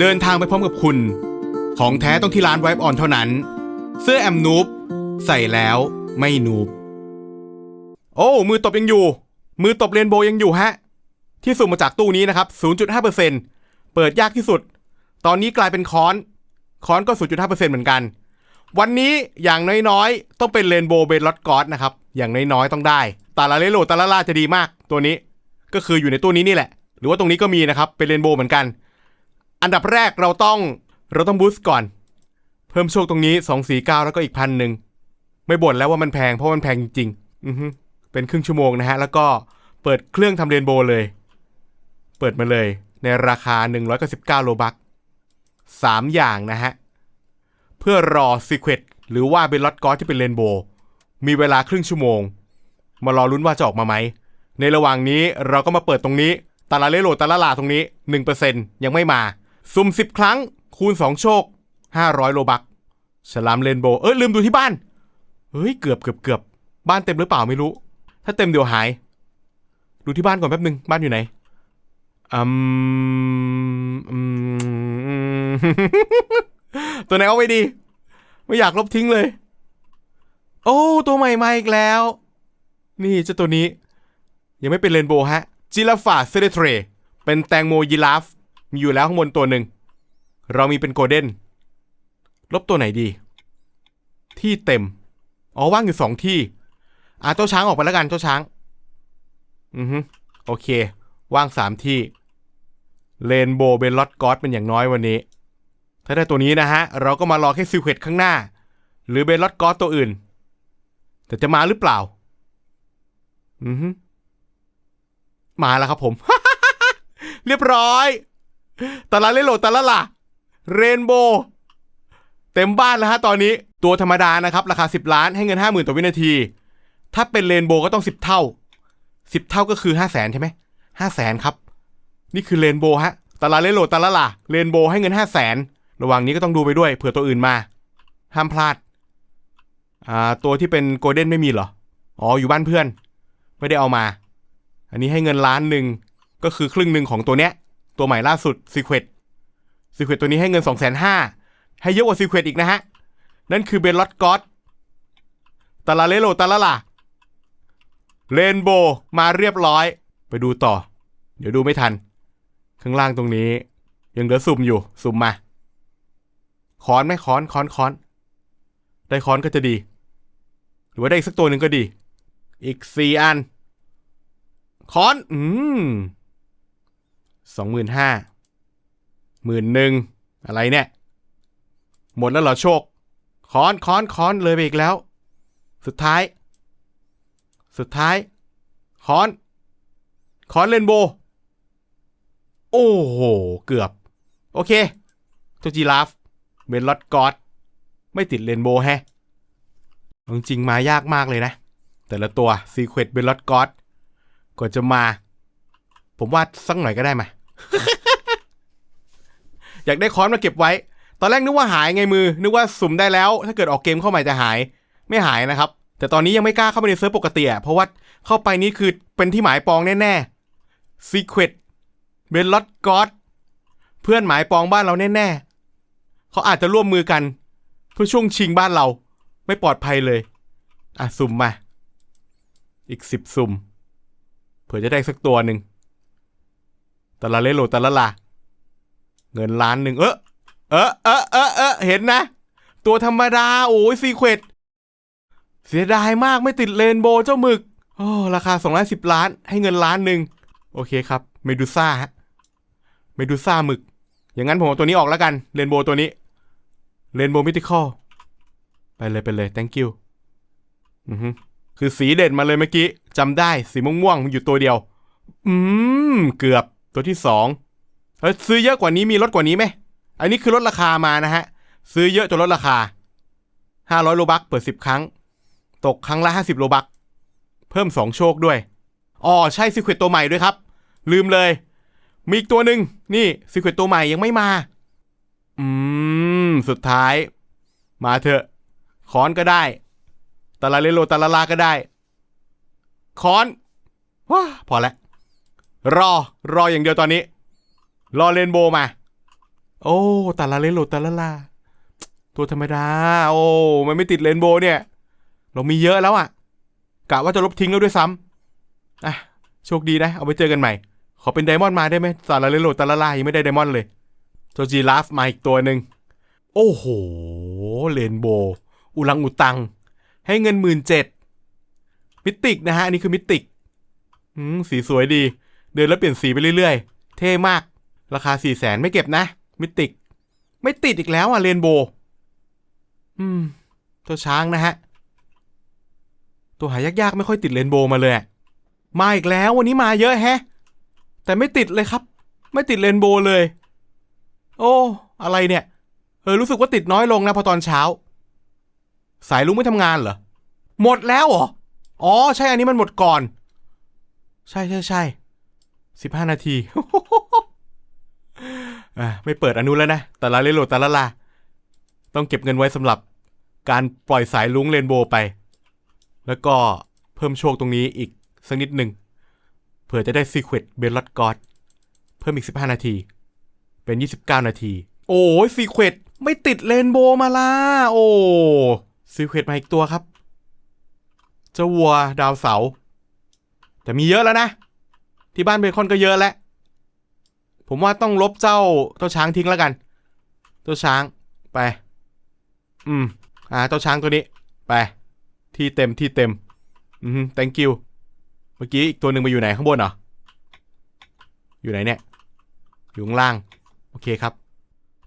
เดินทางไปพร้อมกับคุณ ของแท้ต้องที่ร้านไวป์ออนเท่านั้น เสื้อแอมนูบใส่แล้วไม่นูบโอ้มือตบยังอยู่ มือตบเรนโบว์ยังอยู่ฮะ ที่สุ่มมาจากตู้นี้นะครับ 0.5%เปิดยากที่สุด ตอนนี้กลายเป็นค้อน ค้อนก็ 0.5%เหมือนกัน วันนี้อย่างน้อยๆ ต้องเป็นเรนโบว์เบนลอตกอสนะครับ อย่างน้อยๆ ต้องได้ ตาลาเลโลตาลาลาจะดีมากตัวนี้ ก็คืออยู่ในตู้นี้นี่แหละ หรือว่าตรงนี้ก็มีนะครับ เป็นเรนโบว์เหมือนกัน อันดับแรกเราต้องเราต้องบูสต์ก่อน เพิ่มโชคตรงนี้249แล้วก็อีกพันหนึ่งไม่บ่นแล้วว่ามันแพงเพราะมันแพงจริงๆอือฮึเป็นครึ่งชั่วโมงนะฮะ แล้วก็เปิดเครื่องทำเรนโบว์เลย เปิดมาเลยในราคา 199 โลบัก3อย่างนะฮะ เพื่อรอซีเควตหรือว่าเป็นลอตกอสที่เป็นเรนโบว์มีเวลาครึ่งชั่วโมง มารอลุ้นว่าจะออกมาไหม ในระหว่างนี้เราก็มาเปิดตรงนี้ตาลาเลโลตาลาลาตรงนี้ 1%ยังไม่มา ซุ่ม10ครั้ง คูณ2โชค500โลบักฉลามเรนโบว์เอ้ยลืมดูที่บ้าน เฮ้ย เกือบเกือบเกือบบ้านเต็มหรือเปล่าไม่รู้ ถ้าเต็มเดี๋ยวหาย ดูที่บ้านก่อนแป๊บนึง บ้านอยู่ไหนอืมอืมตัวไหนเอาไว้ดี ไม่อยากลบทิ้งเลย โอ้ ตัวใหม่มาอีกแล้ว นี่เจ้าตัวนี้ ยังไม่เป็นเรนโบว์ฮะ จิลาฟาเซเดเทร เป็นแตงโมยีราฟ มีอยู่แล้วข้างบนตัวหนึ่ง เรามีเป็นโกลเด้น ลบตัวไหนดี ที่เต็ม อ๋อว่างอยู่สองที่ อะเจ้าช้างออกไปแล้วกันเจ้าช้าง อือฮึโอเค ว่างสามที่เรนโบว์เบลลอตกอสเป็นอย่างน้อยวันนี้ ถ้าได้ตัวนี้นะฮะ เราก็มารอแค่ซิลเควตข้างหน้า หรือเบลลอตกอสตัวอื่น แต่จะมาหรือเปล่า อือฮึมาแล้วครับผม เรียบร้อย ตาลาเลโลตาลาล่ะเรนโบ์เต็มบ้านแล้วฮะตอนนี้ตัวธรรมดานะครับ ราคา 10 ล้านให้เงิน 50,000 ต่อวินาที ถ้าเป็นเรนโบ์ก็ต้อง 10 เท่า 10 เท่าก็คือ 5 0 0แสนใช่ไหมห้าแสนครับ นี่คือเรนโบ์ฮะตาลาเลโลตาลาล่ะเรนโบ์ให้เงิน 5 0 0แสนระหว่างนี้ก็ต้องดูไปด้วยเผื่อตัวอื่นมา ห้ามพลาดอ่าตัวที่เป็นโกลเด้นไม่มีเหรอ อ๋ออยู่บ้านเพื่อน ไม่ได้เอามา อันนี้ให้เงินล้านหนึ่งก็คือครึ่งหนึ่งของตัวเนี้ย ตัวใหม่ล่าสุดซีเควตซีเควตตัวนี้ให้เงิน2องแสนห้าให้เยอะกว่าซีเควตอีกนะฮะ นั่นคือเบลลอตก็อสตาลาเลโลตาลาล่าเรนโบว์มาเรียบร้อย ไปดูต่อ เดี๋ยวดูไม่ทัน ข้างล่างตรงนี้ ยังเหลือสุ่มอยู่ สุ่มมาค้อนไหมค้อนค้อนค้อน ได้ค้อนก็จะดี หรือว่าได้อีกสักตัวหนึ่งก็ดี อีกสี่อันค้อน อืม สองหมื่นห้าหมื่นหนึ่งอะไรเนี่ย หมดแล้วเหรอโชคค้อนค้อนค้อนเลยไปอีกแล้ว สุดท้าย สุดท้ายค้อนค้อนเรนโบ โอ้โห เกือบ โอเคตัวจีราฟเบนลอตกอดไม่ติดเรนโบแฮะจริงมายากมากเลยนะ แต่ละตัวซีเควตเบลลอตกอดกว่าจะมา ผมว่าสักหน่อยก็ได้มา อยากได้ค้อนมาเก็บไว้ ตอนแรกนึกว่าหายไงมือ นึกว่าสุ่มได้แล้ว ถ้าเกิดออกเกมเข้าใหม่จะหาย ไม่หายนะครับ แต่ตอนนี้ยังไม่กล้าเข้าไปในเซิร์ฟปกติอะเพราะว่าเข้าไปนี่คือเป็นที่หมายปองแน่ๆซีเควตเบลลอตกอดเพื่อนหมายปองบ้านเราแน่ๆ เขาอาจจะร่วมมือกัน เพื่อช่วงชิงบ้านเรา ไม่ปลอดภัยเลย อะสุ่มมา อีกสิบสุ่ม เผื่อจะได้สักตัวหนึ่ง แต่ละเลโลแต่ละลาเงินล้านหนึ่งเออเออเออเออเออเห็นนะ ตัวธรรมดา โอ้ยซีเควตเสียดายมากไม่ติดเรนโบว์เจ้าหมึก โอ้ราคา2 1 0ล้าน ให้เงินล้านหนึ่งโอเคครับ เมดูซ่าฮะ เมดูซ่าหมึก อย่างนั้นผมเอาตัวนี้ออกแล้วกันเรนโบว์ตัวนี้เรนโบว์มิติคอลไปเลยไปเลย thank you อือฮึคือสีเด่นมาเลยเมื่อกี้จำได้สีม่วงๆอยู่ตัวเดียว อืม เกือบ ตัวที่สองเฮ้ยซื้อเยอะกว่านี้มีลดกว่านี้ไหมอันนี้คือลดราคามานะฮะ ซื้อเยอะจนลดราคา500โลบักเปิด10ครั้ง ตกครั้งละ50โลบัก เพิ่ม2โชคด้วยอ๋อใช่ซิควตตัวใหม่ด้วยครับ ลืมเลย มีอีกตัวหนึ่งนี่ซิควตตัวใหม่ยังไม่มา อืม สุดท้าย มาเถอะคอนก็ได้ตาลาเลโลตาลาลาก็ได้คอนว้าพอแล้ว รอรออย่างเดียวตอนนี้ รอเรนโบว์มา โอ้ตาลาเลโลตาลาลาตัวธรรมดา โอ้มันไม่ติดเรนโบว์เนี่ย เรามีเยอะแล้วอะ่ะกะว่าจะลบทิ้งแล้วด้วยซ้ำอะโชคดีนะ เอาไปเจอกันใหม่ ขอเป็นไดมอนด์มาได้ไหมตาลาเลโลตาลาลายังไม่ได้ไดมอนด์เลยโจจีราฟมาอีกตัวหนึ่งโอ้โหเรนโบว์อุลังอุตัง ให้เงินหมื่นเจ็ดมิติกนะฮะ อันนี้คือมิติกอืมสีสวยดี เดินแล้วเปลี่ยนสีไปเรื่อยๆ เท่มาก ราคาสี่แสนไม่เก็บนะ มิติก ไม่ติดอีกแล้วอะเรนโบว์อืม ตัวช้างนะฮะ ตัวหายากๆ ไม่ค่อยติดเรนโบว์มาเลย มาอีกแล้ววันนี้มาเยอะแฮะ แต่ไม่ติดเลยครับ ไม่ติดเรนโบว์เลย โอ้ อะไรเนี่ย เออรู้สึกว่าติดน้อยลงนะพอตอนเช้า สายลุงไม่ทำงานเหรอ หมดแล้วเหรอ อ๋อ ใช่อันนี้มันหมดก่อน ใช่ใช่ใช่ สิบห้านาทีอะไม่เปิดอนุแล้วนะ แต่ละเลโลแต่ละลา ต้องเก็บเงินไว้สำหรับการปล่อยสายลุงเรนโบว์ไป แล้วก็เพิ่มโชคตรงนี้อีกสักนิดหนึ่งเผื่อจะได้ซีเควตเบลลอดกอดเพิ่มอีก 15 นาที เป็น 29 นาที โอ้ยซีเควตไม่ติดเรนโบว์มาละโอ้ซีเควตมาอีกตัวครับเจ้าวัวดาวเสา แต่มีเยอะแล้วนะ ที่บ้านเบคอนก็เยอะแล้วผมว่าต้องลบเจ้าเจ้าช้างทิ้งแล้วกัน เจ้าช้างไป อืม อ่า เจ้าช้างตัวนี้ ไป ที่เต็มที่เต็ม อืม thank you เมื่อกี้อีกตัวหนึ่งมาอยู่ไหนข้างบนเหรอ อยู่ไหนเนี่ย อยู่ข้างล่าง โอเคครับ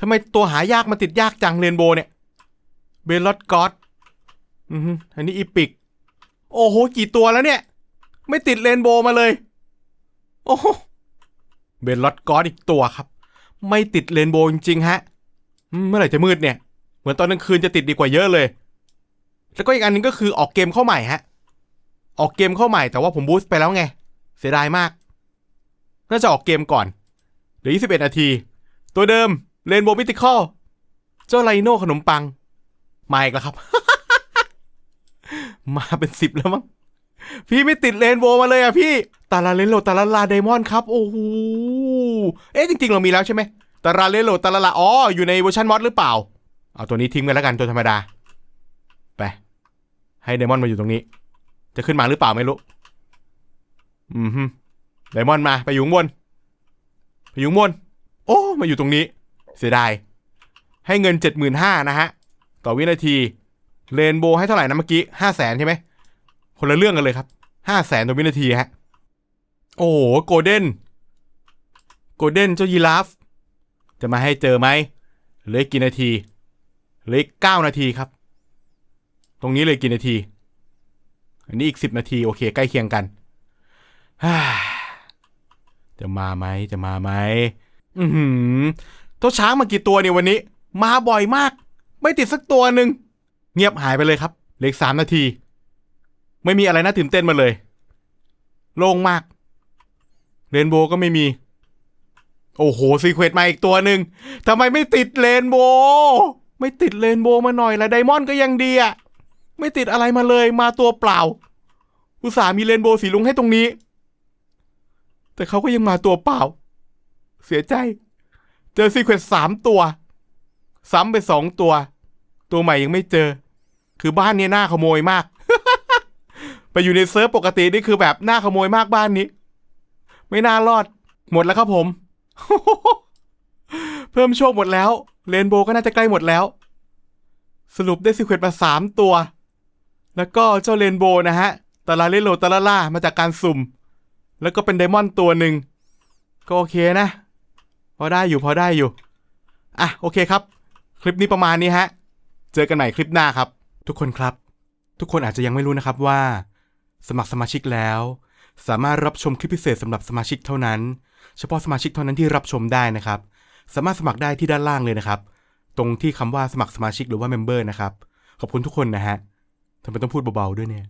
ทำไมตัวหายากมาติดยากจังเรนโบว์เนี่ยเบลลอดกอดอือฮึอันนี้อีปิก โอ้โห กี่ตัวแล้วเนี่ย ไม่ติดเรนโบว์มาเลย โอ้โหเบลลอดกอดอีกตัวครับ ไม่ติดเรนโบว์จริงๆฮะ เมื่อไหร่จะมืดเนี่ย เหมือนตอนกลางคืนจะติดดีกว่าเยอะเลย แล้วก็อีกอันนึงก็คือออกเกมเข้าใหม่ฮะ ออกเกมเข้าใหม่แต่ว่าผมบูสต์ไปแล้วไง เสียดายมาก น่าจะออกเกมก่อนเหลือ21 นาที ตัวเดิมเรนโบว์มิติคอลเจ้าไลโน่ขนมปัง มาอีกแล้วครับ มาเป็นสิบแล้วมั้ง พี่ไม่ติดเรนโบว์มาเลยอะพี่ตาลาเลโลตาลาลาไดมอนด์ครับ โอ้โห เอ๊ะจริงๆ เรามีแล้วใช่ไหมตาลาเลโลตาลาลา อ๋อ อยู่ในเวอร์ชันมอดหรือเปล่า เอาตัวนี้ทิ้งไปแล้วกันตัวธรรมดา ไป ให้ไดมอนด์มาอยู่ตรงนี้ จะขึ้นมาหรือเปล่าไม่รู้ อืมฮึไดมอนด์มาไปอยู่ข้างบน ไปอยู่ข้างบน โอ้ มาอยู่ตรงนี้ เสียดาย ให้เงินเจ็ดหมื่นห้านะฮะ ต่อวินาที เรนโบว์ให้เท่าไหร่นะเมื่อกี้ห้าแสนใช่ไหม คนละเรื่องกันเลยครับห้าแสนต่อวินาทีฮะ โอ้โหโกลเด้นโกลเด้นเจ้ายีราฟ จะมาให้เจอไหมเหลือกกี่นาทีเหลืออีกเก้านาทีครับ ตรงนี้เลยกี่นาที อันนี้อีกสิบนาทีโอเค ใกล้เคียงกันจะมาไหมจะมาไหมอือหือตัวช้างมากี่ตัวเนี่ยวันนี้ มาบ่อยมาก ไม่ติดสักตัวหนึ่งเงียบหายไปเลยครับเหลืออกสามนาที ไม่มีอะไรน่าตื่นเต้นมาเลย โล่งมากเรนโบว์ก็ไม่มี โอ้โหซีเควตมาอีกตัวหนึ่งทำไมไม่ติดเรนโบว์ไม่ติดเรนโบว์มาหน่อยละไดมอนด์ก็ยังดีอะไม่ติดอะไรมาเลยมาตัวเปล่า อุตส่าห์มีเรนโบว์สีลุงให้ตรงนี้ แต่เขาก็ยังมาตัวเปล่า เสียใจ เจอซีเควตสามตัว ซ้ำไปสองตัว ตัวใหม่ยังไม่เจอ คือบ้านนี้น่าขโมยมาก ไปอยู่ในเซิร์ฟปกตินี่คือแบบน่าขโมยมากบ้านนี้ ไม่น่ารอด หมดแล้วครับผม เพิ่มโชคหมดแล้วเรนโบวก็น่าจะใกล้หมดแล้ว สรุปได้ซีเควตมาสามตัว แล้วก็เจ้าเรนโบนะฮะตาลาเลโลตาลาล่ามาจากการสุ่ม แล้วก็เป็นไดมอนด์ตัวหนึ่งก็โอเคนะ พอได้อยู่พอได้อยู่ อะโอเคครับ คลิปนี้ประมาณนี้ฮะ เจอกันใหม่คลิปหน้าครับ ทุกคนครับ ทุกคนอาจจะยังไม่รู้นะครับว่า สมัครสมาชิกแล้ว สามารถรับชมคลิปพิเศษสำหรับสมาชิกเท่านั้น เฉพาะสมาชิกเท่านั้นที่รับชมได้นะครับ สามารถสมัครได้ที่ด้านล่างเลยนะครับ ตรงที่คำว่าสมัครสมาชิกหรือว่าเมมเบอร์นะครับ ขอบคุณทุกคนนะฮะทำไมต้องพูดเบาๆด้วยเนี่ย